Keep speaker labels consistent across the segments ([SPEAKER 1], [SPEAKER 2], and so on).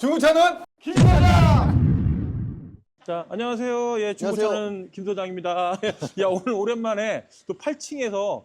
[SPEAKER 1] 중고차는
[SPEAKER 2] 자, 안녕하세요. 예, 중고차는 김 소장입니다. 야, 오늘 오랜만에 또 8층에서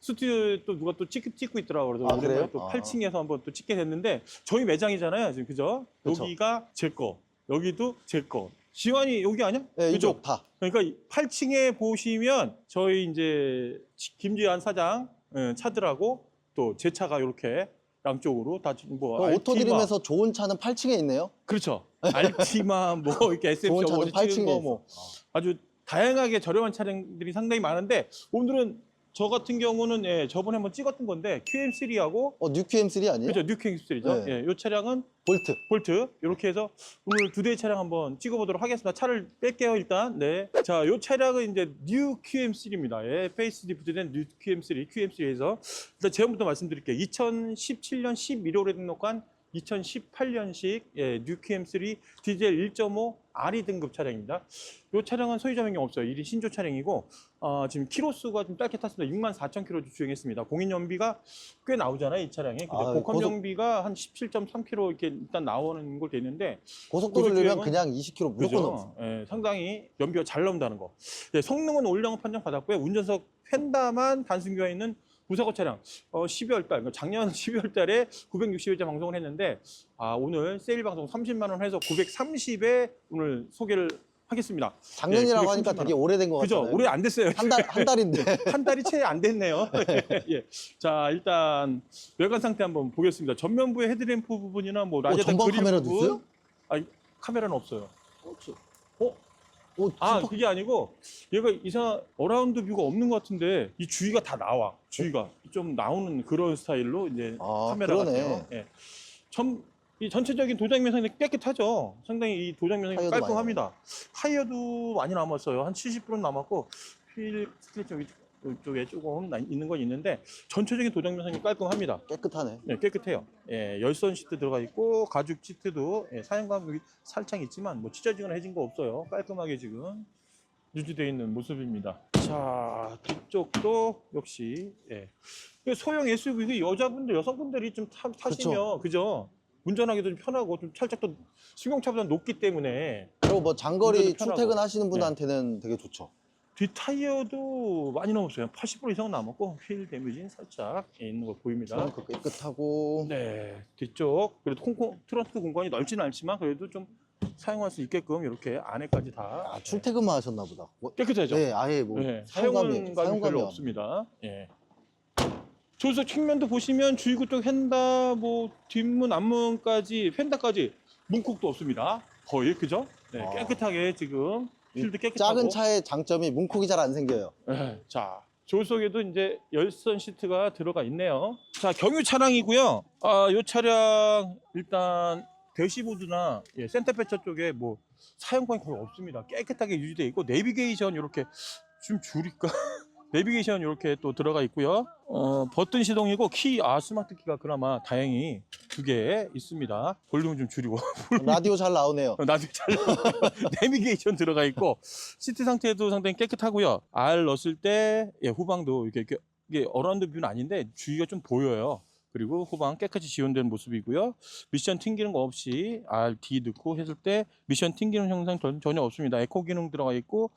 [SPEAKER 2] 스튜디오 또 누가 또 찍, 찍고 있더라고요. 그래서
[SPEAKER 3] 아,
[SPEAKER 2] 오랜만에
[SPEAKER 3] 그래요?
[SPEAKER 2] 또
[SPEAKER 3] 아.
[SPEAKER 2] 8층에서 한번 또 찍게 됐는데 저희 매장이잖아요. 지금 그죠?
[SPEAKER 3] 그쵸.
[SPEAKER 2] 여기가 제 거, 여기도 제 거. 지환이 여기 아니야?
[SPEAKER 3] 네? 이쪽 다.
[SPEAKER 2] 그러니까 8층에 보시면 저희 이제 김지환 사장 예, 차들하고 또 제 차가 이렇게 양쪽으로 다뭐
[SPEAKER 3] 그 오토드림에서 좋은 차는 8층에 있네요.
[SPEAKER 2] 그렇죠. 알티마 뭐 이렇게 SF
[SPEAKER 3] 좋은 차는
[SPEAKER 2] 어디
[SPEAKER 3] 8층에
[SPEAKER 2] 찍은 거
[SPEAKER 3] 있어.
[SPEAKER 2] 뭐 아주 다양하게 저렴한 차량들이 상당히 많은데 오늘은 저 같은 경우는 예, 저번에 한번 찍었던 건데 QM3하고
[SPEAKER 3] 어, 뉴QM3 아니에요?
[SPEAKER 2] 그죠 뉴 QM3죠.
[SPEAKER 3] 네.
[SPEAKER 2] 예, 이 차량은
[SPEAKER 3] 볼트.
[SPEAKER 2] 볼트 이렇게 해서 오늘 두 대의 차량 한번 찍어보도록 하겠습니다. 차를 뺄게요 일단. 네. 자, 이 차량은 이제 뉴 QM3입니다. 예, 페이스 리프트된 뉴 QM3, QM3에서 일단 제목부터 말씀드릴게요. 2017년 11월에 등록한 2018년식 예, 뉴 QM3 디젤 1.5 RE 등급 차량입니다. 이 차량은 소유자 변경 없어요. 1인 신조 차량이고 어, 지금 키로수가 좀 짧게 탔습니다. 6만 4천 킬로 주행했습니다. 공인 연비가 꽤 나오잖아요, 이 차량이. 근데
[SPEAKER 3] 아,
[SPEAKER 2] 복합
[SPEAKER 3] 고속-
[SPEAKER 2] 연비가 한 17.3km 이렇게 일단 나오는 걸 되는데
[SPEAKER 3] 고속도로
[SPEAKER 2] 주행은-
[SPEAKER 3] 그냥 20km 무조건 넘어.
[SPEAKER 2] 예, 상당히 연비가 잘 나온다는 거. 예, 성능은 올영 판정 받았고요. 운전석 펜다만 단순 교환 있는 무사고 차량. 어, 12월 달, 그러니까 작년 12월 달에 960일자 방송을 했는데 아, 오늘 세일 방송 30만 원 해서 930에 오늘 소개를 하겠습니다.
[SPEAKER 3] 작년이라고
[SPEAKER 2] 예,
[SPEAKER 3] 하니까
[SPEAKER 2] 930만
[SPEAKER 3] 되게 오래된 것
[SPEAKER 2] 그죠?
[SPEAKER 3] 같아요.
[SPEAKER 2] 올해 안 됐어요.
[SPEAKER 3] 한 달, 한 달인데.
[SPEAKER 2] 한 달이 채 안 됐네요. 예. 자, 일단 외관 상태 한번 보겠습니다. 전면부의 헤드램프 부분이나 뭐 라디에이터
[SPEAKER 3] 전방
[SPEAKER 2] 그릴
[SPEAKER 3] 카메라도
[SPEAKER 2] 부분.
[SPEAKER 3] 있어요?
[SPEAKER 2] 아, 카메라는 없어요. 어?
[SPEAKER 3] 오,
[SPEAKER 2] 아, 그게 아니고 얘가 이상 어라운드 뷰가 없는 것 같은데 이 주위가 다 나와. 주위가 좀 나오는 그런 스타일로 이제
[SPEAKER 3] 아,
[SPEAKER 2] 카메라
[SPEAKER 3] 그러네.
[SPEAKER 2] 같아요. 예. 전, 이 전체적인 도장 면상이 깨끗하죠. 상당히 이 도장 면상이
[SPEAKER 3] 타이어도
[SPEAKER 2] 깔끔합니다. 타이어도 많이 남았어요. 한 70% 남았고 휠쪽 이쪽에 조금 나- 있는 건 있는데 전체적인 도장 면상이 깔끔합니다.
[SPEAKER 3] 깨끗하네.
[SPEAKER 2] 네, 깨끗해요. 예, 열선 시트 들어가 있고 가죽 시트도 예, 사용감이 살짝 있지만 뭐 찢어지거나 해진 거 없어요. 깔끔하게 지금 유지되어 있는 모습입니다. 자, 뒤쪽도 역시 예. 그 소형 SUV 그 여자분들 여성분들이 좀 타, 타시면 그죠? 운전하기도 좀 편하고 좀 살짝 또 승용차보다 높기 때문에
[SPEAKER 3] 그리고 뭐 장거리
[SPEAKER 2] 운전도 편하고.
[SPEAKER 3] 출퇴근 하시는 분한테는 되게 좋죠.
[SPEAKER 2] 뒷 타이어도 많이 남았어요. 80% 이상 남았고 휠 데미지는 살짝 있는 거 보입니다.
[SPEAKER 3] 트렁크 깨끗하고.
[SPEAKER 2] 네, 뒤쪽 그래도 콩콩 트렁크 공간이 넓지는 않지만 그래도 좀 사용할 수 있게끔 이렇게 안에까지 다
[SPEAKER 3] 아, 출퇴근만 하셨나 보다. 뭐,
[SPEAKER 2] 깨끗하죠.
[SPEAKER 3] 네, 아예 뭐
[SPEAKER 2] 네,
[SPEAKER 3] 사용감이,
[SPEAKER 2] 사용감이
[SPEAKER 3] 사용감이
[SPEAKER 2] 별로
[SPEAKER 3] 없-
[SPEAKER 2] 없습니다. 예. 조수석 측면도 보시면 주의구 쪽 휀다, 뭐 뒷문, 앞문까지 휀다까지 문콕도 없습니다. 거의 그죠? 네,
[SPEAKER 3] 아.
[SPEAKER 2] 깨끗하게 지금 필드 깨끗하고.
[SPEAKER 3] 작은 차의 장점이 문콕이 잘 안 생겨요.
[SPEAKER 2] 네, 자, 조수석에도 이제 열선 시트가 들어가 있네요. 자, 경유 차량이고요. 아, 이 차량 일단 대시보드나 예, 센터페처 쪽에 뭐 사용감이 거의 없습니다. 깨끗하게 유지되어 있고 내비게이션 이렇게 좀 줄일까? 내비게이션 이렇게 또 들어가 있고요. 어, 버튼 시동이고 키, 아 스마트 키가 그나마 다행히 두 개 있습니다. 볼륨 좀 줄이고
[SPEAKER 3] 라디오 잘 나오네요.
[SPEAKER 2] 어, 나중에 잘 내비게이션 들어가 있고 시트 상태도 상당히 깨끗하고요. R 넣었을 때 예, 후방도 이렇게, 이렇게 이게 어라운드 뷰는 아닌데 주위가 좀 보여요. 그리고 후방 깨끗이 지원된 모습이고요. 미션 튕기는 거 없이 R, D 넣고 했을 때 미션 튕기는 현상 전- 전혀 없습니다. 에코 기능 들어가 있고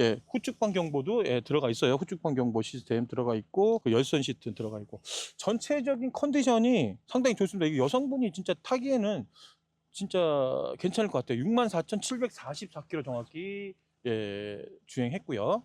[SPEAKER 2] 예, 후측방 경보도 예, 들어가 있어요. 후측방 경보 시스템 들어가 있고 그 열선 시트 들어가 있고 전체적인 컨디션이 상당히 좋습니다. 이게 여성분이 진짜 타기에는 진짜 괜찮을 것 같아요. 64,744km 정확히 예, 주행했고요.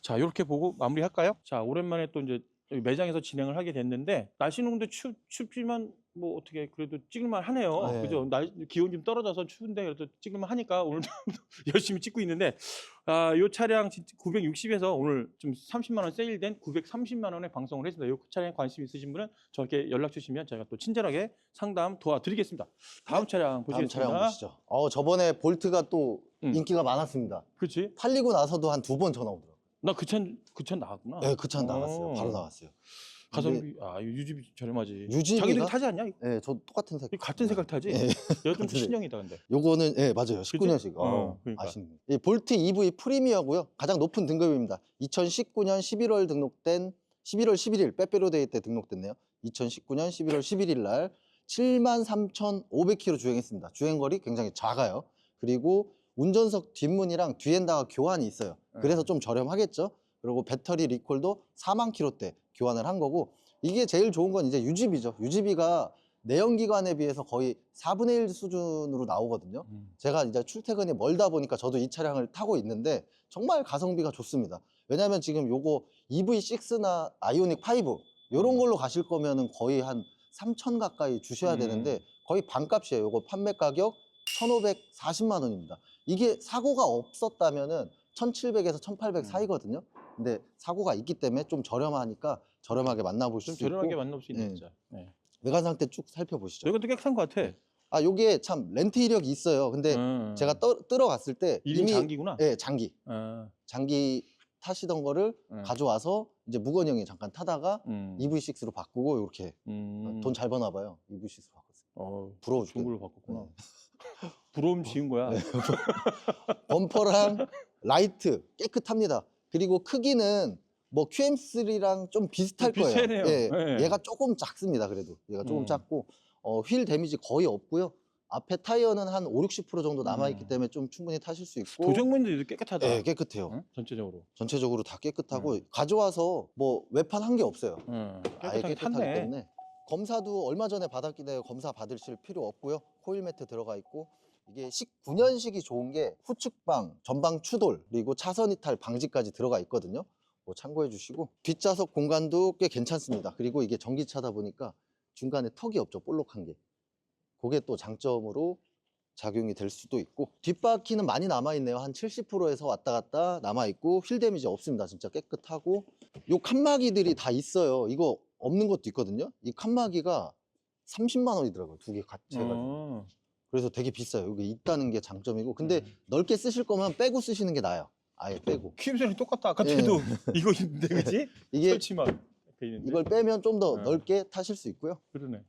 [SPEAKER 2] 자, 이렇게 보고 마무리할까요? 자, 오랜만에 또 이제 매장에서 진행을 하게 됐는데 날씨는 근데 추, 춥지만 뭐 어떻게 그래도 찍을만 하네요.
[SPEAKER 3] 네.
[SPEAKER 2] 그죠? 날 기온 좀 떨어져서 추운데 그래도 찍을만 하니까 오늘도 열심히 찍고 있는데 아, 요 차량 960에서 오늘 좀 30만 원 세일된 930만 원에 방송을 했습니다. 요 차량에 관심 있으신 분은 저에게 연락 주시면 제가 또 친절하게 상담 도와드리겠습니다. 다음 차량
[SPEAKER 3] 다음
[SPEAKER 2] 보시겠습니다.
[SPEAKER 3] 차량 보시죠. 어, 저번에 볼트가 또
[SPEAKER 2] 음.
[SPEAKER 3] 인기가 많았습니다.
[SPEAKER 2] 그렇지?
[SPEAKER 3] 팔리고 나서도 한 두 번 전화 오더라고요.
[SPEAKER 2] 나그차그차 나왔구나.
[SPEAKER 3] 네, 그 차 나갔어요.
[SPEAKER 2] 어.
[SPEAKER 3] 바로 나갔어요.
[SPEAKER 2] 가성비 아 유지비 저렴하지.
[SPEAKER 3] 유지비가?
[SPEAKER 2] 자기들이 타지 않냐? 이거?
[SPEAKER 3] 네, 저 똑같은 색.
[SPEAKER 2] 같은 색깔 타지?
[SPEAKER 3] 네.
[SPEAKER 2] 얘가 좀
[SPEAKER 3] 같은 색.
[SPEAKER 2] 신형이다 근데.
[SPEAKER 3] 요거는 예 맞아요 19년식 어,
[SPEAKER 2] 어, 그러니까.
[SPEAKER 3] 아쉽네 이 볼트 EV 프리미어고요 가장 높은 등급입니다 2019년 11월 등록된 11월 11일 빼빼로 데이 때 등록됐네요 2019년 11월 11일 날 73,500km 주행했습니다. 주행 거리 굉장히 작아요. 그리고 운전석 뒷문이랑 뒤엔다가 교환이 있어요. 그래서 좀 저렴하겠죠. 그리고 배터리 리콜도 4만 킬로대 교환을 한 거고 이게 제일 좋은 건 이제 유지비죠. 유지비가 내연기관에 비해서 거의 4분의 1 수준으로 나오거든요.
[SPEAKER 2] 음.
[SPEAKER 3] 제가 이제 출퇴근이 멀다 보니까 저도 이 차량을 타고 있는데 정말 가성비가 좋습니다. 왜냐하면 지금 요거 EV6나 아이오닉 5 요런 걸로 가실 거면은 거의 한 3천 가까이 주셔야
[SPEAKER 2] 음.
[SPEAKER 3] 되는데 거의 반값이에요. 요거 판매 가격 1,540만 원입니다. 이게 사고가 없었다면은 1,700에서 1,800
[SPEAKER 2] 음.
[SPEAKER 3] 사이거든요. 근데 사고가 있기 때문에 좀 저렴하니까 저렴하게 만나보실 좀수 있고
[SPEAKER 2] 저렴하게 만날 수 있는
[SPEAKER 3] 네.
[SPEAKER 2] 차. 네.
[SPEAKER 3] 외관 상태 쭉 살펴보시죠.
[SPEAKER 2] 이것도 깨끗한 것 같아.
[SPEAKER 3] 아 요게 참 렌트 이력이 있어요. 근데
[SPEAKER 2] 음.
[SPEAKER 3] 제가 떠, 들어갔을 때
[SPEAKER 2] 이름
[SPEAKER 3] 이미
[SPEAKER 2] 장기구나.
[SPEAKER 3] 예, 장기.
[SPEAKER 2] 아,
[SPEAKER 3] 장기 타시던 거를
[SPEAKER 2] 음.
[SPEAKER 3] 가져와서 이제 무건 형이 잠깐 타다가
[SPEAKER 2] 음.
[SPEAKER 3] EV6로 바꾸고 이렇게
[SPEAKER 2] 음.
[SPEAKER 3] 돈 잘 버나 봐요. EV6로 바꿨어요.
[SPEAKER 2] 어,
[SPEAKER 3] 부러워 죽겠네.
[SPEAKER 2] 걸로 바꿨구나. 부러움 지은 거야.
[SPEAKER 3] 네. 범퍼랑 라이트 깨끗합니다. 그리고 크기는 뭐 QM3랑 좀 비슷할 거예요.
[SPEAKER 2] 비슷하네요.
[SPEAKER 3] 예,
[SPEAKER 2] 네.
[SPEAKER 3] 얘가 조금 작습니다. 그래도 얘가 조금
[SPEAKER 2] 음.
[SPEAKER 3] 작고 어, 휠 데미지 거의 없고요. 앞에 타이어는 한 5, 60% 정도 남아 있기
[SPEAKER 2] 음.
[SPEAKER 3] 때문에 좀 충분히 타실 수 있고
[SPEAKER 2] 도정면도 깨끗하다.
[SPEAKER 3] 예, 깨끗해요.
[SPEAKER 2] 응? 전체적으로.
[SPEAKER 3] 전체적으로 다 깨끗하고
[SPEAKER 2] 음.
[SPEAKER 3] 가져와서 뭐 외판 한 게 없어요.
[SPEAKER 2] 응.
[SPEAKER 3] 아예 깨끗하기
[SPEAKER 2] 탔네.
[SPEAKER 3] 때문에 검사도 얼마 전에 받았기 때문에 검사 받으실 필요 없고요. 코일 매트 들어가 있고 이게 19년식이 좋은 게 후측방, 전방 추돌 그리고 차선 이탈 방지까지 들어가 있거든요. 뭐 참고해 주시고 뒷좌석 공간도 꽤 괜찮습니다. 그리고 이게 전기차다 보니까 중간에 턱이 없죠. 볼록한 게. 그게 또 장점으로 작용이 될 수도 있고 뒷바퀴는 많이 남아 있네요. 한 70%에서 왔다 갔다 남아 있고 휠 데미지 없습니다. 진짜 깨끗하고 요 칸막이들이 다 있어요. 이거 없는 것도 있거든요. 이 칸막이가 30만 원이더라고요. 두 개 같이 해가지고.
[SPEAKER 2] 어.
[SPEAKER 3] 그래서 되게 비싸요. 여기 있다는 게 장점이고. 근데
[SPEAKER 2] 음.
[SPEAKER 3] 넓게 쓰실 거면 빼고 쓰시는 게 나아요. 아예 빼고.
[SPEAKER 2] 퀴즈랑 똑같다. 아까
[SPEAKER 3] 예.
[SPEAKER 2] 때도 이거 있는데 그지?
[SPEAKER 3] 이게
[SPEAKER 2] 설치만 돼 있는데.
[SPEAKER 3] 이걸 빼면 좀 더
[SPEAKER 2] 네.
[SPEAKER 3] 넓게 타실 수 있고요.
[SPEAKER 2] 그러네.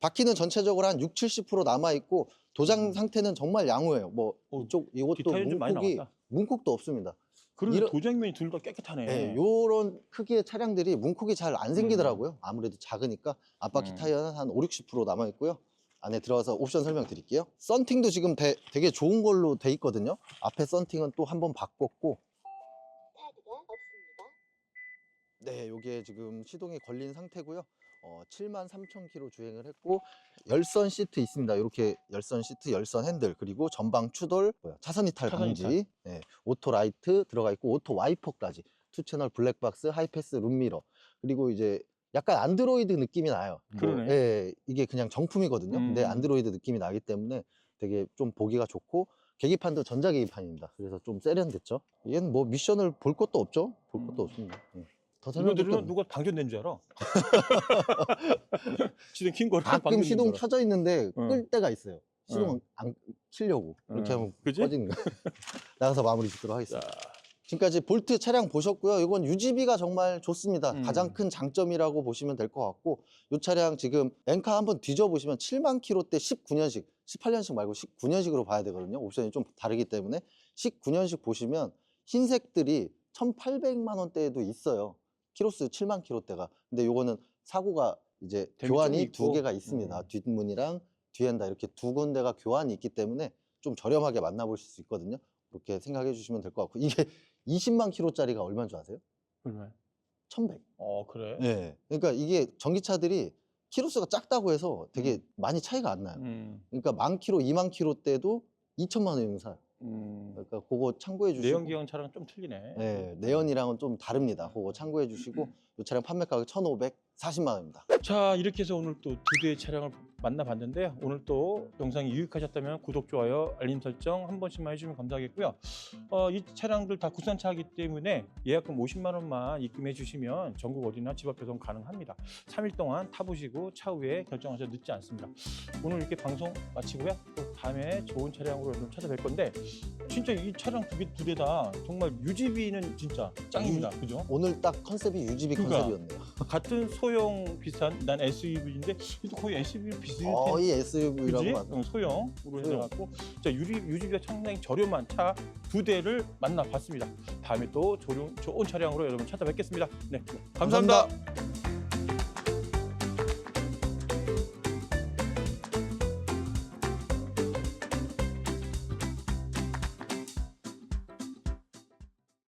[SPEAKER 3] 바퀴는 전체적으로 한 6, 70% 남아 있고 도장
[SPEAKER 2] 음.
[SPEAKER 3] 상태는 정말 양호해요. 뭐
[SPEAKER 2] 어,
[SPEAKER 3] 이쪽 이것도
[SPEAKER 2] 디테일 좀 많이
[SPEAKER 3] 문콕이
[SPEAKER 2] 나왔다.
[SPEAKER 3] 문콕도 없습니다.
[SPEAKER 2] 그런데
[SPEAKER 3] 이런-
[SPEAKER 2] 도장면이 둘 다 깨끗하네.
[SPEAKER 3] 네, 요런 크기의 차량들이 문콕이 잘 안 생기더라고요. 아무래도 작으니까 앞바퀴
[SPEAKER 2] 음.
[SPEAKER 3] 타이어는 한 5, 60% 남아 있고요. 안에 들어가서 옵션 설명 드릴게요. 썬팅도 지금 되, 게 좋은 걸로 돼 있거든요. 앞에 썬팅은 또 한 번 바꿨고. 네, 요게 지금 시동이 걸린 상태고요. 어, 7만 3천 킬로 주행을 했고 열선 시트 있습니다. 이렇게 열선 시트, 열선 핸들 그리고 전방 추돌, 차선 이탈 방지. 네, 오토 라이트 들어가 있고 오토 와이퍼까지 투 채널 블랙박스, 하이패스 룸미러 그리고 이제 약간 안드로이드 느낌이 나요. 뭐,
[SPEAKER 2] 그러네.
[SPEAKER 3] 예, 이게 그냥 정품이거든요. 근데
[SPEAKER 2] 음.
[SPEAKER 3] 안드로이드 느낌이 나기 때문에 되게 좀 보기가 좋고 계기판도 전자 계기판입니다. 그래서 좀 세련됐죠. 얘는 뭐 미션을 볼 것도 없죠. 볼 것도
[SPEAKER 2] 음.
[SPEAKER 3] 없습니다. 예. 더
[SPEAKER 2] 이거
[SPEAKER 3] 설명드릴 게
[SPEAKER 2] 들으면
[SPEAKER 3] 없네.
[SPEAKER 2] 누가 방전된 줄 알아? 시동 킨 거를
[SPEAKER 3] 가끔
[SPEAKER 2] 방전된
[SPEAKER 3] 시동
[SPEAKER 2] 알아.
[SPEAKER 3] 켜져 있는데
[SPEAKER 2] 응.
[SPEAKER 3] 끌 때가 있어요. 시동
[SPEAKER 2] 응.
[SPEAKER 3] 안 키려고 이렇게
[SPEAKER 2] 응.
[SPEAKER 3] 하면
[SPEAKER 2] 그지?
[SPEAKER 3] 꺼지는 거. 나가서 마무리 짓도록
[SPEAKER 2] 자,
[SPEAKER 3] 하겠습니다. 지금까지 볼트 차량 보셨고요. 이건 유지비가 정말 좋습니다.
[SPEAKER 2] 음.
[SPEAKER 3] 가장 큰 장점이라고 보시면 될 것 같고 이 차량 지금 엔카 한번 뒤져보시면 7만 킬로대 19년식, 18년식 말고 19년식으로 봐야 되거든요. 옵션이 좀 다르기 때문에 19년식 보시면 흰색들이 1,800만 원대에도 있어요. 키로수 7만 킬로대가. 근데 요거는 사고가 이제 교환이. 두 개가 있습니다.
[SPEAKER 2] 음.
[SPEAKER 3] 뒷문이랑 뒤엔다 이렇게 두 군데가 교환이 있기 때문에 좀 저렴하게 만나보실 수 있거든요. 그렇게 생각해 주시면 될 것 같고 이게 20만 킬로짜리가 얼마인 줄 아세요?
[SPEAKER 2] 얼마야?
[SPEAKER 3] 1,100.
[SPEAKER 2] 어 그래?
[SPEAKER 3] 네. 그러니까 이게 전기차들이 키로수가 작다고 해서 되게 많이 차이가 안 나요.
[SPEAKER 2] 음,
[SPEAKER 3] 그러니까 만 킬로, 2만 킬로 때도 2천만 원이면 사요.
[SPEAKER 2] 음.
[SPEAKER 3] 그러니까 그거 참고해 주시고
[SPEAKER 2] 내연기관 차랑 좀 틀리네.
[SPEAKER 3] 네, 내연이랑은 좀 다릅니다. 그거 참고해 주시고 이 차량 판매 가격 1,540만 원입니다.
[SPEAKER 2] 자 이렇게 해서 오늘 또 두 대의 차량을 만나봤는데 오늘 또 영상이 유익하셨다면 구독, 좋아요, 알림 설정 한 번씩만 해주시면 감사하겠고요. 어, 이 차량들 다 국산차이기 때문에 예약금 50만 원만 입금해 주시면 전국 어디나 집 앞 배송 가능합니다. 3일 동안 타보시고 차후에 결정하셔도 늦지 않습니다. 오늘 이렇게 방송 마치고요. 또 다음에 좋은 차량으로 여러분 찾아뵐 건데 진짜 이 차량 두 개두대다 정말 유지비는 진짜 짱입니다. 그죠?
[SPEAKER 3] 오늘 딱 컨셉이 유지비
[SPEAKER 2] 그러니까.
[SPEAKER 3] 컨셉이었네요.
[SPEAKER 2] 같은 소형 비슷한 난 SUV인데 이도 거의 SUV 비슷한
[SPEAKER 3] 거의 SUV라고
[SPEAKER 2] 그지?
[SPEAKER 3] 맞죠.
[SPEAKER 2] 응, 소형으로
[SPEAKER 3] 소형.
[SPEAKER 2] 해갖고 자 유리 유지비가 상당히 저렴한 차 두 대를 만나봤습니다. 다음에 또 좋은, 좋은 차량으로 여러분 찾아뵙겠습니다. 네, 감사합니다.
[SPEAKER 3] 감사합니다.